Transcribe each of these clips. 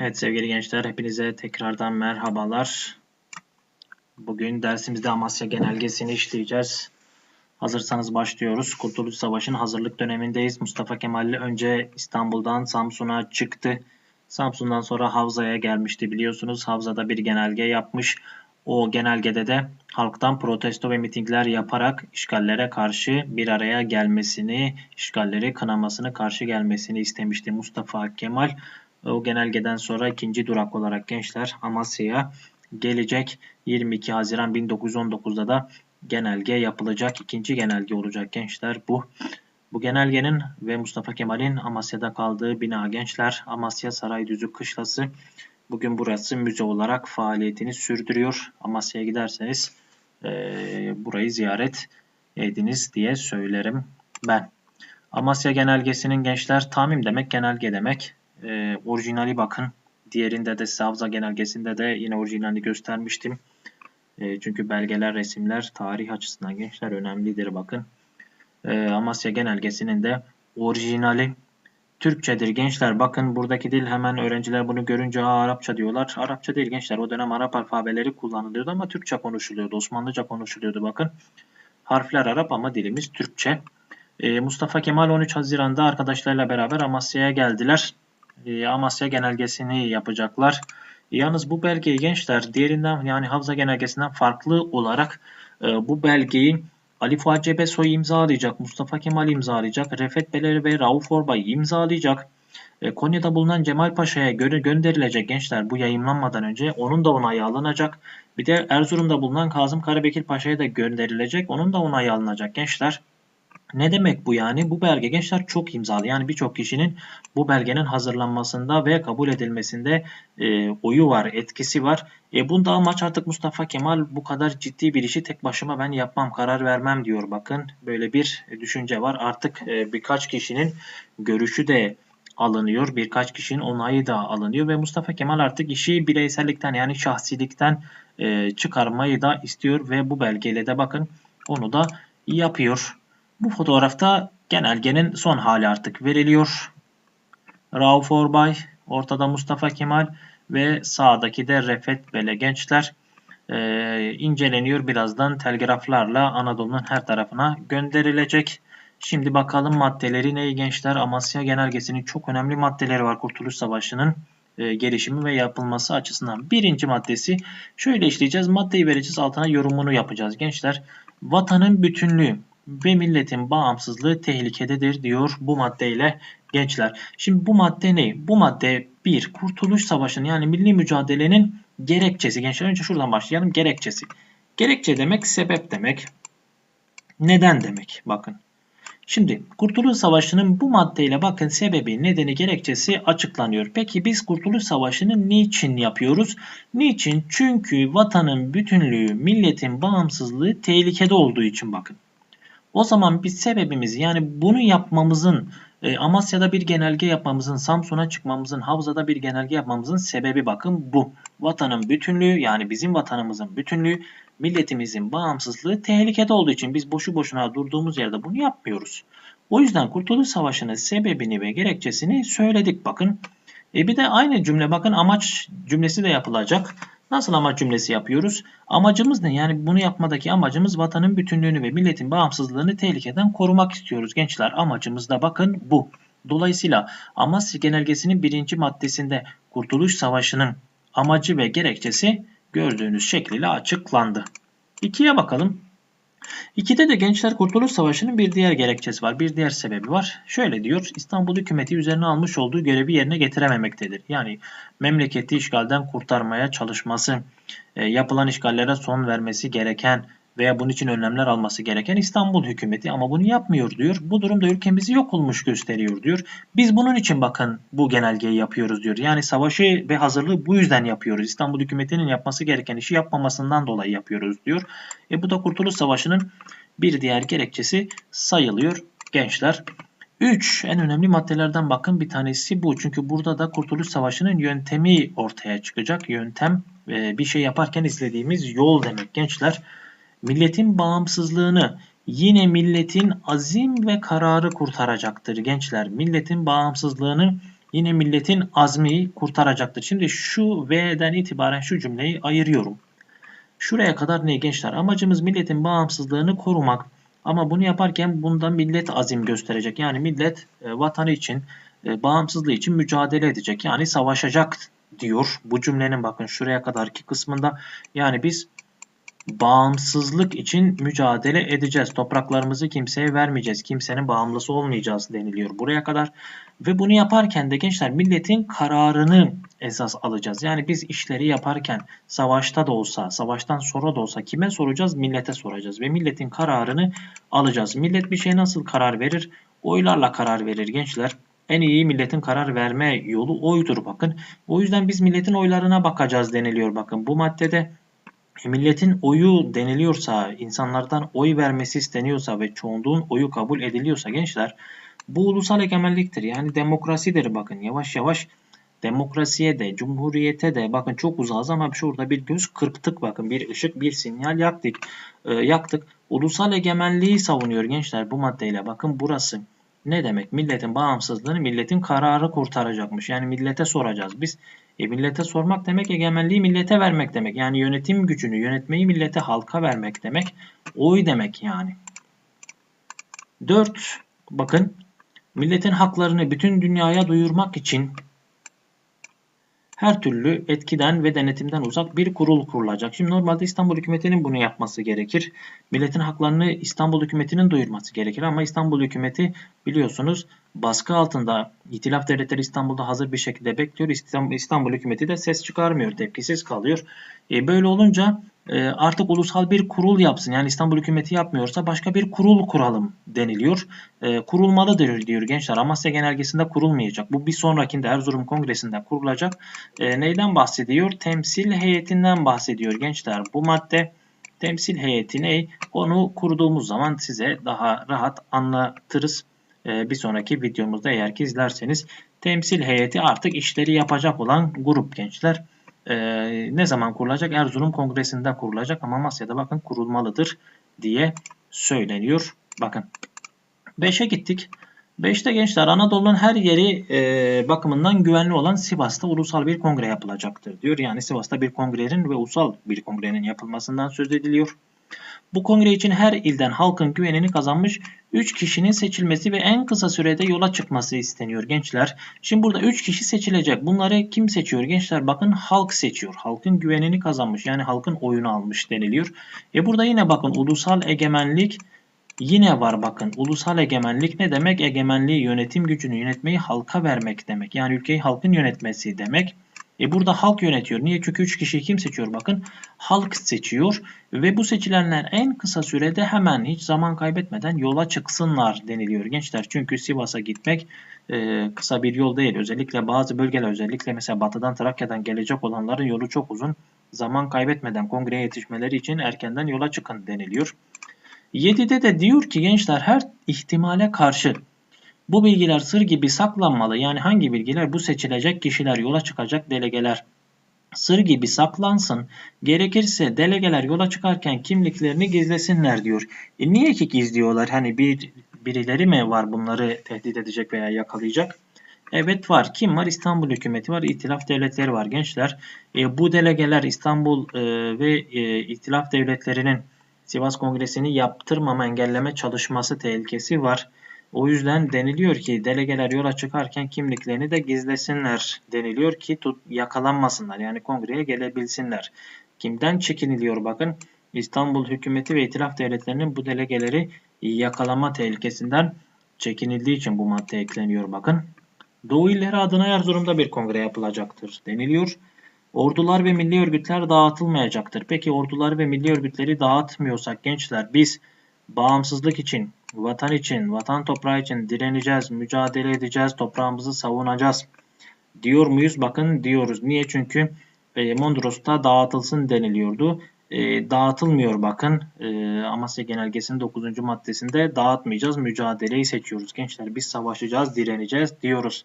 Evet sevgili gençler hepinize tekrardan merhabalar. Bugün dersimizde Amasya Genelgesi'ni işleyeceğiz. Hazırsanız başlıyoruz. Kurtuluş Savaşı'nın hazırlık dönemindeyiz. Mustafa Kemal önce İstanbul'dan Samsun'a çıktı. Samsun'dan sonra Havza'ya gelmişti biliyorsunuz. Havza'da bir genelge yapmış. O genelgede de halktan protesto ve mitingler yaparak işgallere karşı bir araya gelmesini, işgalleri kınamasını karşı gelmesini istemişti Mustafa Kemal. O genelgeden sonra ikinci durak olarak gençler Amasya'ya gelecek. 22 Haziran 1919'da da genelge yapılacak. ikinci genelge olacak gençler bu. Bu genelgenin ve Mustafa Kemal'in Amasya'da kaldığı bina gençler Amasya Saraydüzü Kışlası. Bugün burası müze olarak faaliyetini sürdürüyor. Amasya'ya giderseniz e, burayı ziyaret ediniz diye söylerim ben. Amasya genelgesinin gençler tamim demek genelge demek. E, orijinali bakın. Diğerinde de Savza genelgesinde de yine orijinalini göstermiştim. E, çünkü belgeler, resimler tarih açısından gençler önemlidir bakın. E, Amasya genelgesinin de orijinali Türkçedir gençler. Bakın buradaki dil hemen öğrenciler bunu görünce Arapça diyorlar. Arapça değil gençler. O dönem Arap alfabeleri kullanılıyordu ama Türkçe konuşuluyordu. Osmanlıca konuşuluyordu bakın. Harfler Arap ama dilimiz Türkçe. Ee, Mustafa Kemal 13 Haziran'da arkadaşlarıyla beraber Amasya'ya geldiler. Ee, Amasya genelgesini yapacaklar. Yalnız bu belgeyi gençler diğerinden yani Havza genelgesinden farklı olarak e, bu belgeyi Ali Fuat Cebesoy imzalayacak, Mustafa Kemal imzalayacak, Refet Beleri ve Rauf Orbay imzalayacak. E, Konya'da bulunan Cemal Paşa'ya göre gönderilecek gençler bu yayınlanmadan önce onun da onayı alınacak. Bir de Erzurum'da bulunan Kazım Karabekir Paşa'ya da gönderilecek. Onun da onayı alınacak gençler. Ne demek bu yani? Bu belge gençler çok imzalı. Yani birçok kişinin bu belgenin hazırlanmasında ve kabul edilmesinde e, oyu var, etkisi var. E, bunda amaç artık Mustafa Kemal bu kadar ciddi bir işi tek başıma ben yapmam, karar vermem diyor. Bakın böyle bir düşünce var. Artık e, birkaç kişinin görüşü de alınıyor. Birkaç kişinin onayı da alınıyor ve Mustafa Kemal artık işi bireysellikten yani şahsilikten e, çıkarmayı da istiyor ve bu belgeyle de bakın onu da yapıyor. Bu fotoğrafta genelgenin son hali artık veriliyor. Rauf Orbay, ortada Mustafa Kemal ve sağdaki de Refet Bele gençler e, inceleniyor. Birazdan telgraflarla Anadolu'nun her tarafına gönderilecek. Şimdi bakalım maddeleri ne gençler? Amasya Genelgesi'nin çok önemli maddeleri var Kurtuluş Savaşı'nın e, gelişimi ve yapılması açısından. Birinci maddesi şöyle işleyeceğiz. Maddeyi vereceğiz altına yorumunu yapacağız gençler. Vatanın bütünlüğü ve milletin bağımsızlığı tehlikededir diyor bu maddeyle gençler. Şimdi bu madde ne? Bu madde bir Kurtuluş Savaşı'nın yani milli mücadelenin gerekçesi. Gençler önce şuradan başlayalım. Gerekçesi. Gerekçe demek sebep demek. Neden demek. Bakın. Şimdi Kurtuluş Savaşı'nın bu maddeyle bakın sebebi, nedeni, gerekçesi açıklanıyor. Peki biz Kurtuluş Savaşı'nı niçin yapıyoruz? Niçin? Çünkü vatanın bütünlüğü, milletin bağımsızlığı tehlikede olduğu için bakın. O zaman biz sebebimiz yani bunu yapmamızın e, Amasya'da bir genelge yapmamızın, Samsun'a çıkmamızın, Havza'da bir genelge yapmamızın sebebi bakın bu. Vatanın bütünlüğü yani bizim vatanımızın bütünlüğü, milletimizin bağımsızlığı tehlikede olduğu için biz boşu boşuna durduğumuz yerde bunu yapmıyoruz. O yüzden Kurtuluş Savaşı'nın sebebini ve gerekçesini söyledik bakın. E bir de aynı cümle bakın amaç cümlesi de yapılacak. Nasıl amaç cümlesi yapıyoruz? Amacımız ne? Yani bunu yapmadaki amacımız vatanın bütünlüğünü ve milletin bağımsızlığını tehlikeden korumak istiyoruz gençler. Amacımız da bakın bu. Dolayısıyla Amasya Genelgesi'nin birinci maddesinde Kurtuluş Savaşı'nın amacı ve gerekçesi gördüğünüz şekliyle açıklandı. İkiye bakalım. İkide de Gençler Kurtuluş Savaşı'nın bir diğer gerekçesi var, bir diğer sebebi var. Şöyle diyor, İstanbul hükümeti üzerine almış olduğu görevi yerine getirememektedir. Yani memleketi işgalden kurtarmaya çalışması, e, yapılan işgallere son vermesi gereken veya bunun için önlemler alması gereken İstanbul hükümeti ama bunu yapmıyor diyor. Bu durumda ülkemizi yok olmuş gösteriyor diyor. Biz bunun için bakın bu genelgeyi yapıyoruz diyor. Yani savaşı ve hazırlığı bu yüzden yapıyoruz. İstanbul hükümetinin yapması gereken işi yapmamasından dolayı yapıyoruz diyor. E bu da Kurtuluş Savaşı'nın bir diğer gerekçesi sayılıyor gençler. 3 en önemli maddelerden bakın bir tanesi bu. Çünkü burada da Kurtuluş Savaşı'nın yöntemi ortaya çıkacak. Yöntem bir şey yaparken izlediğimiz yol demek gençler. Milletin bağımsızlığını yine milletin azim ve kararı kurtaracaktır gençler. Milletin bağımsızlığını yine milletin azmi kurtaracaktır. Şimdi şu V'den itibaren şu cümleyi ayırıyorum. Şuraya kadar ne gençler? Amacımız milletin bağımsızlığını korumak. Ama bunu yaparken bunda millet azim gösterecek. Yani millet e, vatanı için, e, bağımsızlığı için mücadele edecek. Yani savaşacak diyor. Bu cümlenin bakın şuraya kadarki kısmında. Yani biz bağımsızlık için mücadele edeceğiz. Topraklarımızı kimseye vermeyeceğiz. Kimsenin bağımlısı olmayacağız deniliyor buraya kadar. Ve bunu yaparken de gençler milletin kararını esas alacağız. Yani biz işleri yaparken savaşta da olsa, savaştan sonra da olsa kime soracağız? Millete soracağız ve milletin kararını alacağız. Millet bir şey nasıl karar verir? Oylarla karar verir gençler. En iyi milletin karar verme yolu oydur bakın. O yüzden biz milletin oylarına bakacağız deniliyor bakın. Bu maddede milletin oyu deniliyorsa, insanlardan oy vermesi isteniyorsa ve çoğunluğun oyu kabul ediliyorsa gençler bu ulusal egemenliktir. Yani demokrasidir bakın yavaş yavaş demokrasiye de, cumhuriyete de bakın çok uzağız ama şurada bir göz kırptık bakın bir ışık bir sinyal yaktık. E, yaktık. Ulusal egemenliği savunuyor gençler bu maddeyle bakın burası. Ne demek? Milletin bağımsızlığını milletin kararı kurtaracakmış. Yani millete soracağız biz. E millete sormak demek egemenliği millete vermek demek. Yani yönetim gücünü, yönetmeyi millete halka vermek demek. Oy demek yani. 4. Bakın milletin haklarını bütün dünyaya duyurmak için her türlü etkiden ve denetimden uzak bir kurul kurulacak. Şimdi normalde İstanbul hükümetinin bunu yapması gerekir. Milletin haklarını İstanbul hükümetinin duyurması gerekir ama İstanbul hükümeti biliyorsunuz baskı altında İtilaf devletleri İstanbul'da hazır bir şekilde bekliyor. İstanbul, İstanbul hükümeti de ses çıkarmıyor, tepkisiz kalıyor. E, böyle olunca artık ulusal bir kurul yapsın. Yani İstanbul hükümeti yapmıyorsa başka bir kurul kuralım deniliyor. E, kurulmalıdır diyor gençler. Amasya genelgesinde kurulmayacak. Bu bir sonrakinde Erzurum Kongresi'nde kurulacak. E, neyden bahsediyor? Temsil heyetinden bahsediyor gençler. Bu madde temsil heyeti ne? Onu kurduğumuz zaman size daha rahat anlatırız. E, bir sonraki videomuzda eğer ki izlerseniz temsil heyeti artık işleri yapacak olan grup gençler e, ne zaman kurulacak? Erzurum Kongresi'nde kurulacak ama Amasya'da bakın kurulmalıdır diye söyleniyor. Bakın 5'e gittik. 5'te gençler Anadolu'nun her yeri e, bakımından güvenli olan Sivas'ta ulusal bir kongre yapılacaktır diyor. Yani Sivas'ta bir kongrenin ve ulusal bir kongrenin yapılmasından söz ediliyor. Bu kongre için her ilden halkın güvenini kazanmış 3 kişinin seçilmesi ve en kısa sürede yola çıkması isteniyor gençler. Şimdi burada 3 kişi seçilecek. Bunları kim seçiyor gençler? Bakın halk seçiyor. Halkın güvenini kazanmış yani halkın oyunu almış deniliyor. E burada yine bakın ulusal egemenlik yine var bakın. Ulusal egemenlik ne demek? Egemenliği yönetim gücünü yönetmeyi halka vermek demek. Yani ülkeyi halkın yönetmesi demek. E burada halk yönetiyor. Niye? Çünkü 3 kişiyi kim seçiyor? Bakın halk seçiyor ve bu seçilenler en kısa sürede hemen hiç zaman kaybetmeden yola çıksınlar deniliyor gençler. Çünkü Sivas'a gitmek e, kısa bir yol değil. Özellikle bazı bölgeler özellikle mesela batıdan Trakya'dan gelecek olanların yolu çok uzun. Zaman kaybetmeden kongreye yetişmeleri için erkenden yola çıkın deniliyor. 7'de de diyor ki gençler her ihtimale karşı bu bilgiler sır gibi saklanmalı. Yani hangi bilgiler? Bu seçilecek kişiler, yola çıkacak delegeler sır gibi saklansın. Gerekirse delegeler yola çıkarken kimliklerini gizlesinler diyor. E niye ki gizliyorlar? Hani bir birileri mi var bunları tehdit edecek veya yakalayacak? Evet var. Kim var? İstanbul hükümeti var. İtilaf devletleri var gençler. E, bu delegeler İstanbul e, ve e, İtilaf devletlerinin Sivas Kongresi'ni yaptırmama engelleme çalışması tehlikesi var. O yüzden deniliyor ki delegeler yola çıkarken kimliklerini de gizlesinler deniliyor ki tut, yakalanmasınlar yani kongreye gelebilsinler. Kimden çekiniliyor bakın İstanbul hükümeti ve itilaf devletlerinin bu delegeleri yakalama tehlikesinden çekinildiği için bu madde ekleniyor bakın. Doğu illeri adına Erzurum'da bir kongre yapılacaktır deniliyor. Ordular ve milli örgütler dağıtılmayacaktır. Peki ordular ve milli örgütleri dağıtmıyorsak gençler biz bağımsızlık için Vatan için, vatan toprağı için direneceğiz, mücadele edeceğiz, toprağımızı savunacağız. Diyor muyuz? Bakın diyoruz. Niye? Çünkü e, Mondros'ta dağıtılsın deniliyordu. E, dağıtılmıyor bakın. E, Amasya Genelgesi'nin 9. maddesinde dağıtmayacağız, mücadeleyi seçiyoruz. Gençler biz savaşacağız, direneceğiz diyoruz.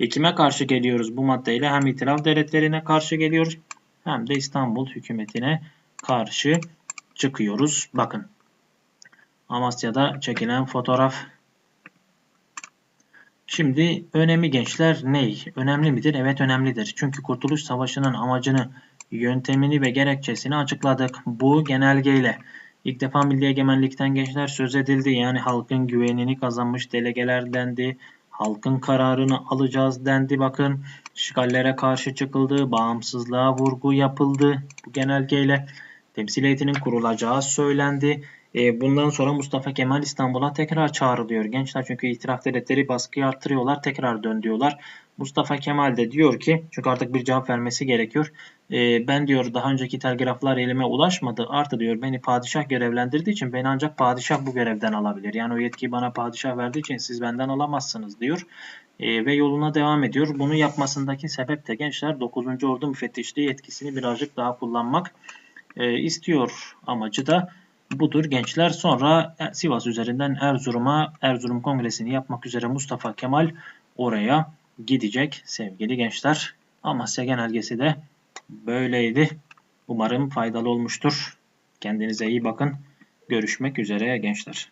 E, kime karşı geliyoruz bu maddeyle? Hem itilaf devletlerine karşı geliyoruz hem de İstanbul hükümetine karşı çıkıyoruz. Bakın Amasya'da çekilen fotoğraf. Şimdi önemi gençler ney? Önemli midir? Evet önemlidir. Çünkü Kurtuluş Savaşı'nın amacını, yöntemini ve gerekçesini açıkladık. Bu genelgeyle ilk defa milli egemenlikten gençler söz edildi. Yani halkın güvenini kazanmış delegeler dendi. Halkın kararını alacağız dendi. Bakın işgallere karşı çıkıldı. Bağımsızlığa vurgu yapıldı bu genelgeyle. Temsil heyetinin kurulacağı söylendi. E, bundan sonra Mustafa Kemal İstanbul'a tekrar çağrılıyor. Gençler çünkü itiraf devletleri baskıyı arttırıyorlar. Tekrar dön diyorlar. Mustafa Kemal de diyor ki çünkü artık bir cevap vermesi gerekiyor. E, ben diyor daha önceki telgraflar elime ulaşmadı. Artı diyor beni padişah görevlendirdiği için beni ancak padişah bu görevden alabilir. Yani o yetkiyi bana padişah verdiği için siz benden alamazsınız diyor. E, ve yoluna devam ediyor. Bunu yapmasındaki sebep de gençler 9. Ordu müfettişliği yetkisini birazcık daha kullanmak istiyor. Amacı da budur gençler. Sonra Sivas üzerinden Erzurum'a Erzurum Kongresi'ni yapmak üzere Mustafa Kemal oraya gidecek sevgili gençler. Amasya genelgesi de böyleydi. Umarım faydalı olmuştur. Kendinize iyi bakın. Görüşmek üzere gençler.